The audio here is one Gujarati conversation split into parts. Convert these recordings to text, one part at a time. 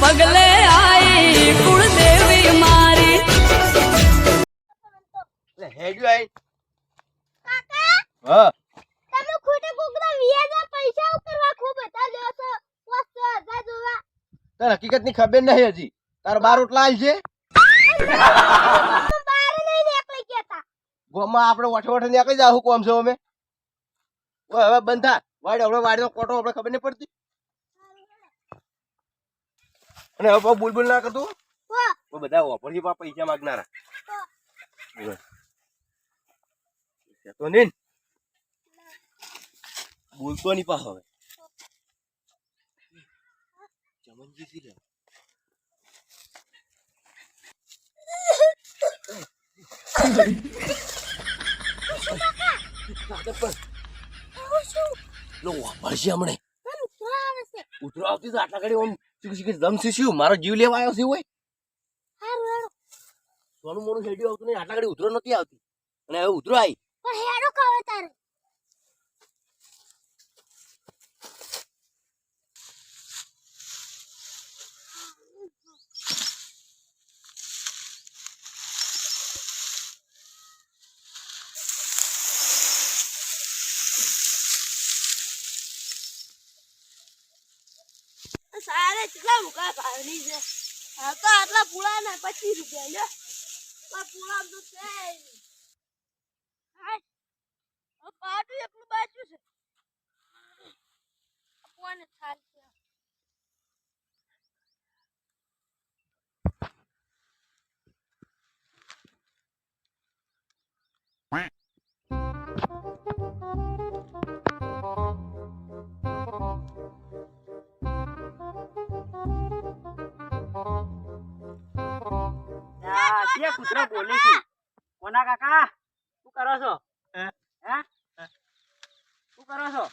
પગલે આઈ કુળદેવી મારી. હેડ્યું આઈ. કાકા હા. તમે ખોટે કોકના વિયાજા પૈસા ઉકરવા ખૂબ હતા લ્યો છો. વસ્તુ હજાર જોવા. તને હકીકતની ખબર નહીં હજી. તાર બાર રોટલા આલ છે? બાર નહીં નીકળી કેતા ગોમાં આપણે વઠે વઠે નીકળી જાહુ કોમ છો અમે? હવે બંધા વાડ આપણે વાડનો કોટો આપણે ખબર નહીં પડતી. અને હવે બુલબુલ ના કરતું બધા ઓફરથી પા પૈસા માગનારા. તો નહીં બોલતો નહીં પા હવે. ચમનજી થી લે લો હમણે. ઉતરો આવતી તો આટલા ઘડી ઓમ શીખી શું? મારો જીવ લેવા આવ્યો છે હોય સોનું મોનું હેડ્યું આવતું નહીં આટલા ઘડી ઉતરો નથી આવતી. અને હવે ઉતરો આવી પણ હેડો કહો તારે સારે કેટલા મુકા ભાવની છે. હા, તો આટલા પૂળા ના પચીસ રૂપિયા લ્યો. આ પૂળા તો છે. પાટું એકલું બાજુ છે. કોને થાલ કૂતરો બોલે છે. કોના કાકા? શું કરો છો? હે? હે? શું કરો છો?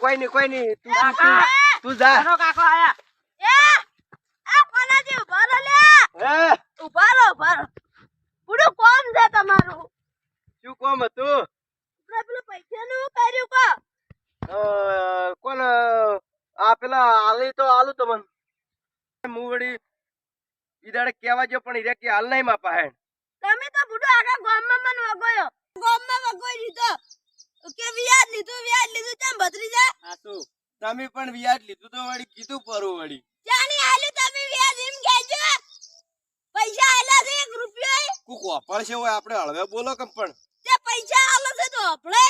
કોઈ નહીં કોઈ નહીં. તું કાકા! તું જા. કોનો કાકો આયા? એ આ કોનાજી ઊભા રહો લે? હે? ઊભા રહો ઊભા રહો. પૂરું કોમ છે તમારું. શું કોમ હતું? પેલું પૈસાનું કર્યું કો કોણ આ પેલા આલી તો આલુ તમને હું વળી ઈ દાડે કહેવા જો પણ ઈરે કે હાલ નહીં માપા હે તમે તો બુડો આગા ગામમાં મન વગોયો. ગામમાં વગોઈ દીધો કે વ્યાજ લીધું વ્યાજ લીધું તેમ બદરી જા હા શું તમે પણ વ્યાજ લીધું તો વળી કીધું પરો વળી. જાણી આલ્યું તમે વ્યાજ એમ કહેજો પૈસા આલા છે એક રૂપિયો કુકો પડશે હોય આપણે હળવે બોલો કેમ પણ. તે પૈસા આલા છે તો આપણે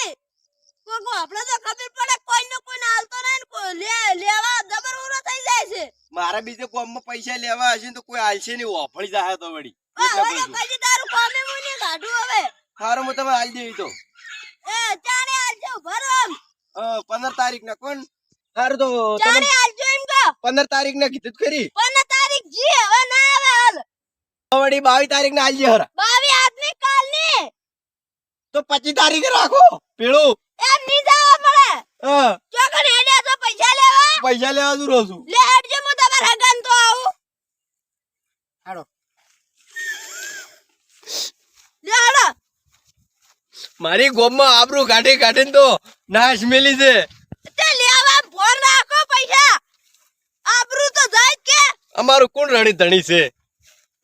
કોકો આપણે તો ખબર પડે કોઈ ને કોઈ આલતો નહીં ને કોઈ લે- લેવા જબર ઉરો થઈ જાય છે. મારા બીજે કોમમાં પૈસા લેવા હશે તો કોઈ હાલશે નહીં વાપરી જાય તો વળી. હવે તારું કામે હું નહીં કાઢું હવે. હારું હું તમે હાલ દેવી તો. એ ભરમ. પંદર તારીખ ના કોણ? હારું તો એમ પંદર તારીખ ના કીધું ખરી. પણ તારીખ જી હવે ના આવે હાલ. વળી બાવીસ તારીખ ના હાલજે હરા. બાવી આજની કાલની. તો પચીસ તારીખે રાખો. પેલું એમ ની જવા મળે. હા. ચોકન હેડે તો પૈસા લેવા. પૈસા લેવા દૂર છું? લે હેડજો હું તમારા હગન તો આવું. હાડો. લે હાડો. મારી ગોમમાં આબરૂ કાઢી કાઢીને તો નાશ મેલી છે. તે લેવા ફોન રાખો પૈસા. આબરૂ તો જાય કે. અમારું કોણ રણી ધણી છે?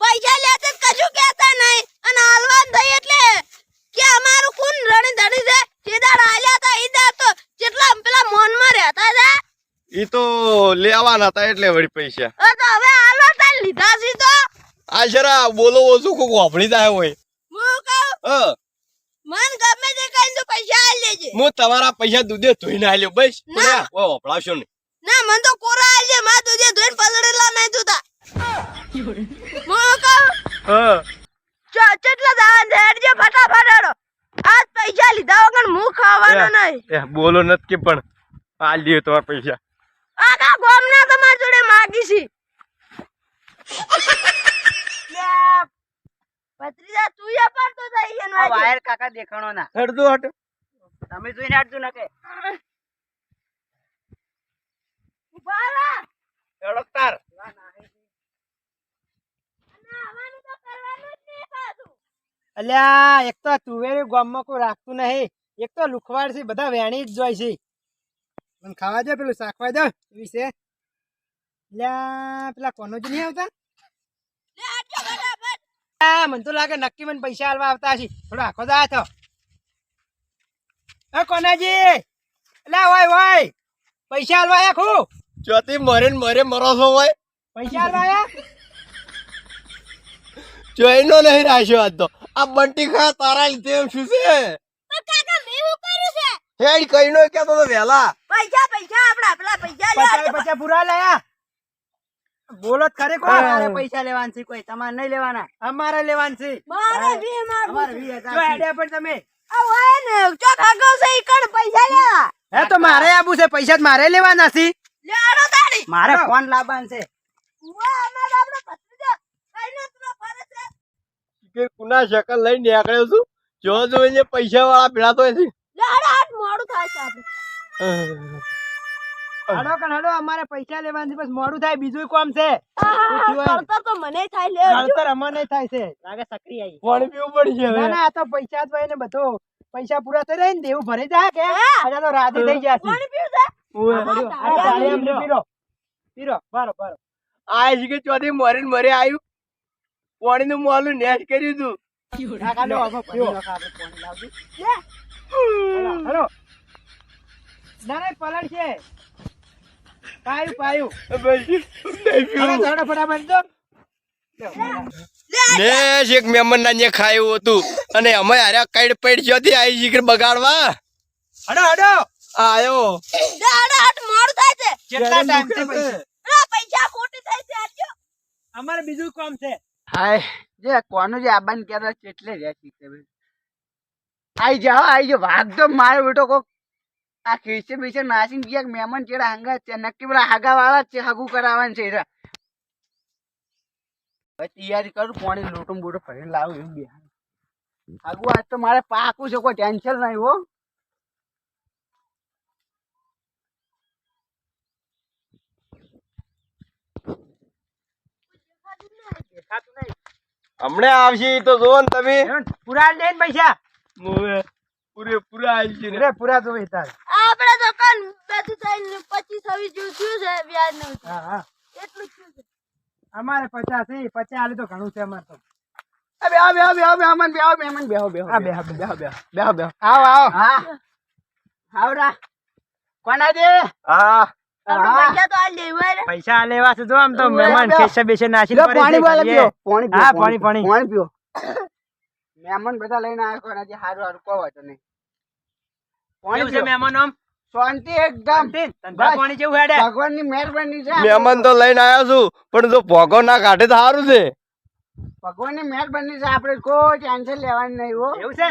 પૈસા લેતે જ કશું કહેતા નહીં અને હાલવાન થઈ એટલે કે અમારું કોણ રણી ધણી છે સીધા આલ્યા તા ઈદા તો જેટલા પેલા મોનમાં રહેતા છે ઈ તો લેવાના હતા એટલે વળી પૈસા. તો હવે હાલો તાર લીધા છે તો. આ જરા બોલો ઓછું કોક વાપરી જાય હોય. હું કહું? હ. મન ગમે તે કઈ તો પૈસા આ લેજે હું તમારા પૈસા દૂધે ધોઈને આલ્યો બસ. ના. ઓ વપરાવશો ને ના મન તો કોરા આલમાં તુજે ધોઈને પલડેલા નહીં તુતા હું કહું? હા. ચો ચટલા દાન હેડજે ફટાફટ હેડો. આજ પૈસા લીધા વગર મું ખાવાનો નહીં. બોલો નથી કે પણ આ લ્યો તમારા પૈસા. આખા ગોમના તમાર જોડે માગી છી. ભત્રીજા તું એ પડતો થઈ એનો આ વાયર કાકા દેખાણો ના હટજો હટ. તમે જોઈને હાડજો ના કે ઊભા રહો. હડકતાર અને આવવાનું તો કરવાનું જ નહીં પાછું. અલ્યા એક તો તુવેરી ગામમાં કોઈ રાખતું નહીં. એક તો લુખવાડ છે બધા વેણી જ જોઈ છે. મને ખાવા દે પેલું શાકવા દે. વિશે. પેલા કોનો પેલા કોનોજી નહીં આવતા? મને તો લાગે નક્કી મને પૈસા હાલવા આવતા હશે. થોડો આખો દા થો એ કોનાજી લે હોય હોય પૈસા હાલવા આયા ખુ? ચોથી મરે ને મરે મરો છો હોય પૈસા હાલવા આયા? જોઈનો નહીં રાખ્યો આજ તો. આ બંટી ખા તારા લીધે એમ શું છે? પણ કાકા મેં એવું કર્યું છે. હેડ કઈ નો કેતો તો વહેલા પૈસા પૈસા આપડા પેલા પૈસા લેવા પચાસ પૂરા લાયા બોલો ખરે કોણ અમારે પૈસા લેવાના છે કોઈ તમારે નહીં લેવાના. અમારે લેવાનું છે. મારે વી અમારે જો પણ તમે. આ ને ચો ખાગો છે ઈ પૈસા લેવા? હે તો મારે આબુ છે પૈસા મારે લેવાના છે. લે આડો મારે ફોન લાવવાનું છે. વાહ અમાર આપણો ભત્રીજો કઈ નો તું ફરે છે. કે કુના શકલ લઈને નીકળ્યો છું. જો જોઈને પૈસા વાળા ભેળા તો છે આટ મોડું થાય છે આપણે. હડો કણ હડો અમારે પૈસા લેવાની બસ મોડું થાય બીજું કોમ છે? કળતર તો મને થાય લે ગળતર અમને થાય છે. લાગે સકરી આવી. પાણી પીવું પડી ના છે ના આ તો પૈસા જ હોય ને બધો. પૈસા પૂરા થઈ રહે ને દેવું ભરી જાય કે? હે? તો રાતે થઈ જશે પાણી પીવું છે હવે આ એમને પીરો પીરો. બારો બારો. આ છે કે ચોથી મરે ને મરે આવ્યું પાણી નું મોલું નેટ કર્યું તું. કાકા લો હવે ફોન લાવજો. Hello, hello. ના ના પલળ છે. પાયું પાયું. નહીં હવે પીવું. ધડો ફટાફટ જો ને એક મહેમાન ના ને ખાયું હતું. અને અમે હારે કઈડ પૈડ જ્યોથી આવી કે બગાડવા. હડો હડો. આયો. આડો આટ થાય છે. કેટલા ટાઈમ છે પૈસા પૈસા ખોટી થાય છે આજો અમારે બીજું કામ છે. હાય જે કોનું જે આબાન કેરા કેટલે રહ્યા છે આઈ જાઓ આઈ જાઓ. ભાગ તો મારો બેટો કોક આ ખીસે બીસે નાસી ગયા મહેમાન ચેડા હંગા છે નક્કી પેલા હાગા વાળા છે હગું કરાવવાનું છે તૈયારી કરું પાણી લોટો બોટો ફરીને લાવું એવું બે. હગું આજ તો મારે પાકું છે કોઈ ટેન્શન નહીં હો. હમણે આવશે તો જોવો ને તમે. એવન, પૂરા આલી દે ને પૈસા. મોવે આવી છે પૂરે તો તાર આપણે તો કન બધું થઈને પચીસ છવ્વીસ જેવું થયું છે વ્યાજનું હા હા એટલું થયું છે અમારે પચાસ છે પચાસ આલે તો ઘણું છે અમારે તો એ બેહો બેહો બેહો મહેમાન બેહો મહેમાન બેહો બેહો હા, બેહો, બેહો. બેહો બેહો બેહો બેહો આવો આવો હા આવરા કોના દે હા પૈસા તો આ પૈસા લેવા છે જો આમ તો મહેમાન બેહો. બેસે નાસી પાણી પીઓ પાણી પીઓ પાણી, પાણી. પાણી પીઓ મહેમાન બધા લઈને આવ્યો કોના જે હારું હારું કહો તો નહીં. પાણી છે મહેમાન આમ? શાંતિ એકદમ. પાણી જેવું હેડે? ભગવાનની મહેરબાની છે. મહેમાન તો લઈને આવ્યો છું પણ જો ભોગો ના કાઢે તો સારું છે. ભગવાનની મહેરબાની છે આપણે કોઈ ટેન્શન લેવાની નહીં હો. એવું છે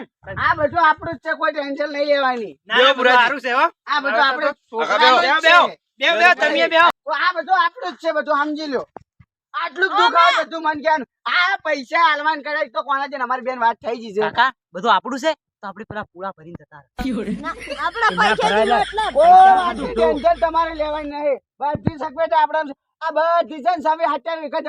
આ બધું આપણું જ છે કોઈ ટેન્શન નહીં લેવાની. ના, સારું છે હો. આ બધું આપણે બેહો. બેહો, બેહો, તમે બેહો. આ બધું આપણું જ છે બધું સમજી લો. આટલું દુખાવ બધું મન જ્ઞાન આ પૈસા હાલવાન કરે તો કોના છે અમારી બેન વાત થઈ જશે કાકા બધું આપણું છે? તો આપણે પેલા પૂળા ભરીને જતા આપણા પૈસા તમારે લેવાની નહીં. બધી આપણા આ સામે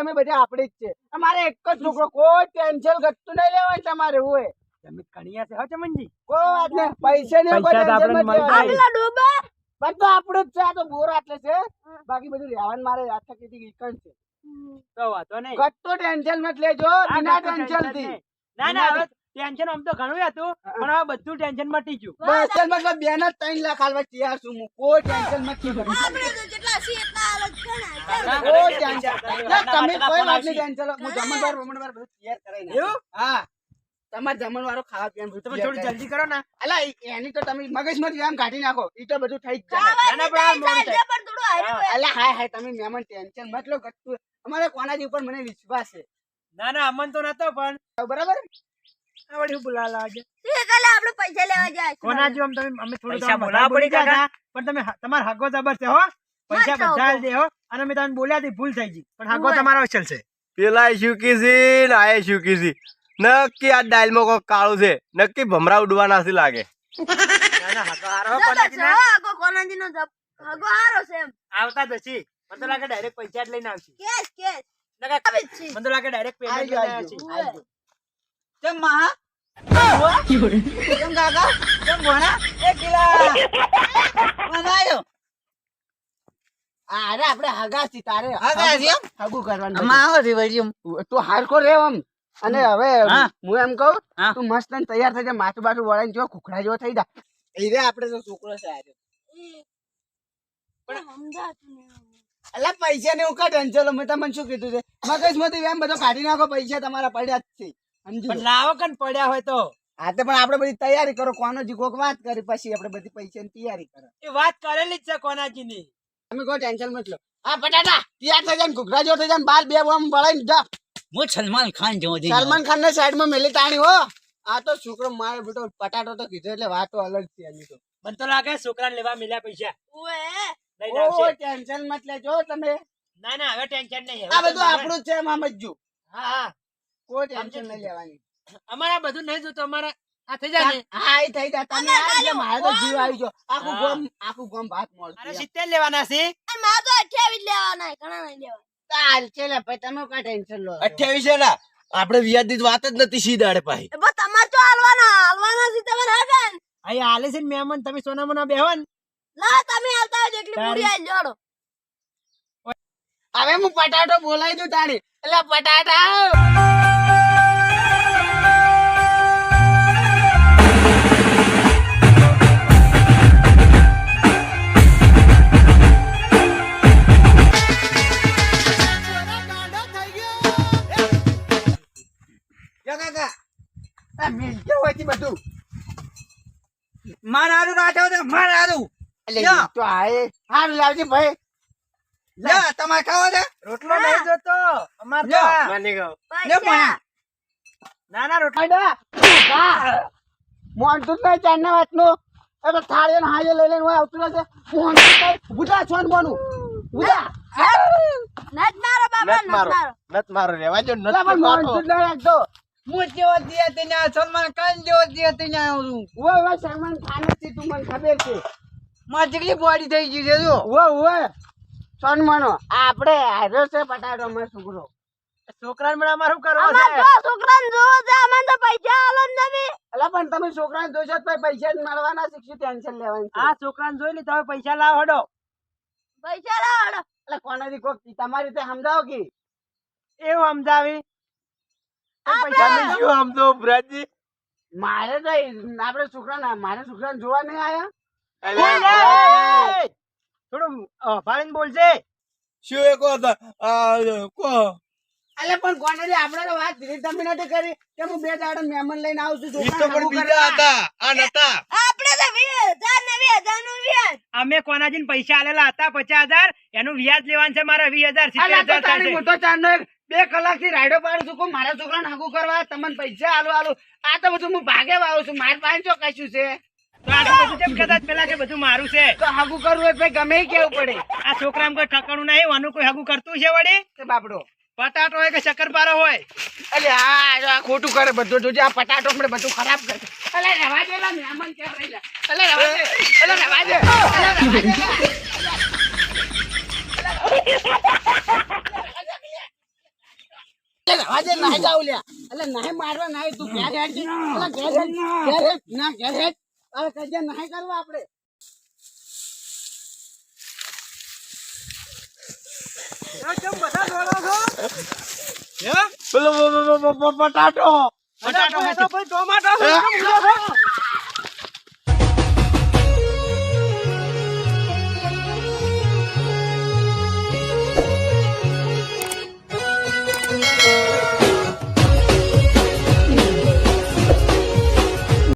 અમે બધા આપણી જ છે. અમારે એક જ છોકરો કોઈ ટેન્શન ઘટતું નહીં લેવાય તમારે હોય. તમે કણિયા છે હો ચમનજી? કોઈ વાત પૈસા ને કોઈ તો ટેન્શન ડોબા. બધું આપણું જ છે આ તો બોર આટલે છે. બાકી બધું રહેવાનું મારે આખા કીધી ઈકણ છે. તો નહીં. કટતો ટેન્શન મત લેજો બિના ટેન્શનથી ના ના હવે ટેન્શન આમ તો ઘણું હતું પણ હવે બધું ટેન્શન મટી ગયું. બસ મતલબ બેન જ ત્રણ લાખ હાલવા તૈયાર છું હું. કોઈ ટેન્શન નથી લેવાની. આપણે તો જેટલા છીએ એટલા અલગ છે કોઈ ટેન્શન. ના, તમે કોઈ વાતની ટેન્શન હું જમણવાર બમણવાર બધું તૈયાર કરાઈ. હા. તમારે જમણવારો ખાવા પીવાનું તમે થોડું જલ્દી કરો ને. અલા, એની તો તમે મગજમાંથી આમ કાઢી નાખો. ઈ તો બધું થઈ જ જાય. અલા હાય હાય તમે મેમન ટેન્શન મત લો કટતું અમારે કોનાજી ઉપર મને વિશ્વાસ છે. ના ના અમન તો નતો પણ બરાબર? આ વળી લાગે ઠીક કાલે આપણે પૈસા લેવા જાય કોના આમ તમે અમે થોડું પૈસા તમને પડી કાકા? પણ તમે હ- તમારો જબર છે હો. પૈસા બધા દે હો. અને અમે તમને બોલ્યા હતી ભૂલ થઈ ગઈ. પણ હાગો તમારો અસલ છે પેલા શું કીધી ને આ શૂકી છે નક્કી આ ડાયલમાં કોઈ કાળું છે નક્કી ભમરા ઉડવાના છે લાગે. આવતા જ મને તો લાગે ડાયરેક્ટ પૈસા જ લઈને આવશે કેશ, કેશ. નકર આવે જ છે. મને તો લાગે ડાયરેક્ટ પેમેન્ટ લઈને ગયો, આવ્યા આઈ છે ગયો, આઈ ગયો. કેમ મહા? કેમ કાકા? કેમ ભોણા? એ કિલા. મને અરે આપણે હગા છીએ તારે હગાસી હગું કરવાનું આમાં આવો. તું હારકો રેવ આમ અને હવે હું. એમ કહું તું મસ્ત તૈયાર થઈ જા માથું બાથું વળાઈને જો ખુખડા જેવો થઈ જા. એ રે આપણે તો છોકરો છે આજે. પણ સમજાતું અલા પૈસા ને હું કા ટેન્શન મેં તમને શું કીધું છે? મગજમાંથી એમ બધો કાઢી નાખો પૈસા તમારા પડ્યા જ છે સમજી. લાવો કન પડ્યા હોય તો? હા તો પણ આપણે બધી તૈયારી કરો કોનો જીકોક વાત કરી પછી આપણે બધી પૈસાની તૈયારી કરો. એ વાત કરેલી જ છે કોનાજીની. તમે કોઈ ટેન્શન મત લો. હા બટાટા તૈયાર થઈ જાય ને ઘૂઘરા જેવો થઈ જાય બાર બે બોમ વળાઈને જા. હું સલમાન ખાન જેવો સલમાન ખાન ને સાઈડમાં મેલી તાણી હો. આ તો છોકરો મારે બેટો પટાટો તો કીધો એટલે વાતો અલગ છે એની તો. મને તો લાગે છોકરાને લેવા મળ્યા પૈસા. ઓએ ટેન્શન મત લેજો તમે. ના ના હવે ટેન્શન નહીં આ બધું આપણું છે મામજુ હા હા. કોઈ ટેન્શન નહીં લેવાની. અમારા બધું નહીં જોતું અમારા આ થઈ જાય હા એ થઈ જાય. તમે આ મારે તો જીવ આવી ગયો. આખું ગોમ આખું ગોમ ભાત અરે મળતું સિત્તેર લેવાના છે? મારે તો અઠ્યાવીસ લેવાના છે, ઘણા નહીં લેવાના. ચાલ લે ભાઈ તમે કઈ ટેન્શન લો અઠ્યાવીસ ના આપણે વ્યાજની વાત જ નથી સીધાડે ભાઈ એ બસ તમારે તો હાલવાના હાલવાના છે તમારે હગા ને. અહીં આલે છે ને મહેમાન તમે સોના મોના બેહો ને. લા તમે આવતા હોય એકલી પૂરી આવી જોડો. હવે હું પટાટો બોલાવી દઉં તારી. એટલે પટાટા મારું રાખ્યો છે મારું એટલે યો. ઈ તો આએ હારું લાવજે ભાઈ. લે તમારે ખાવા છે રોટલો નહીં જોતો અમાર તો લ્યો. માની ગયો લે પૈસા. પણ ના ના રોટલો. આડા મોનતું જ નહીં ચારના વાતનું? એ તો થાળીઓ ને હાજે લઈ લઈને આવતું રહેશે મોનતું જ છોન બોનું બુધા નથ મારો બાબા નત મારો. મારો. નત મારો રેવા જો નત મારો મોનતું જ નહીં રાખતો હું જેવો દિયા તે સલમાન ખાન જેવો દિયા તે ન્યા આવું છું. ઓય ઓય સલમાન ખાન તું મને ખબર છે. મારી જેટલી બોડી થઈ ગઈ છે જો. ઓય ઓય સોન આપણે હાર્યો છે બટાટો માં છોકરો. છોકરાને અમારું કરવો છે જો છોકરાને જોવો છે અમને તો પૈસા આલો ને તમે અલા પણ તમે છોકરાને જોશો તો પૈસા જ મળવાના શીખશું ટેન્શન લેવાનું આ છોકરાને જોઈ લે હવે પૈસા લાવ હડો. પૈસા લાવો એટલે કોનાથી કોક તમારી રીતે સમજાવો કે? એવું સમજાવી? શું આમ તો બ્રાજી મારે તો એ- આપણે છોકરાને મારે છોકરાને જોવા નહીં આયા. થોડું અ, ભાળીને શું એ કહો તો? અલે પણ કોનાથી આપણે તો વાત ધીરે ધમી નથી કરી. કે હું બે દાડા મહેમાન લઈને આવું છું ઈ પણ બીજા હતા. આ નતા. આપણે તો વીસ હજાર ને વીસ હજારનું વ્યાજ. અમે કોનાજીને પૈસા આલેલા હતા પચાસ હજાર એનું વ્યાજ લેવાનું છે મારા વીસ હજાર. મોટો ચાંદનો એક બે કલાકથી રાયડો પાડું છું. કોઈ મારા છોકરાને હગું કરવા તમને પૈસા આલો આલો. આ તો બધું હું ભાગે આવું છું. મારી પાસે જો કશું છે. તો આ તો બધું કેમ પેલા કે બધું મારું છે. તો હગું કરવું તો ગમે કેવું પડે. આ છોકરામાં કોઈ ઠકાણું નહીં વાનું કોઈ હાગુ કરતું છે વડે તે બાપડો. પટાટો હોય કે શક્કરપારો હોય? અલે આ આ ખોટું કરે બધું. જોજે આ પટાટો આપણે બધું ખરાબ કરે. અલે રવા દે લા મહેમાન કે રહી અલે રવા દે અલે રવા દે અલે રવા દે. લા. અલે રવા જાવ લ્યા અલે નાહી મારવા નાહી તું ઘેર હેડ જી. ઘેર હેડ ઘેર હેડ ના ઘેર હેડ અરે કજે નાહી કરવા આપણે પેલો બ- બ- બ- બ- બટાટો બટાટો તો કોઈ ટોમાટો.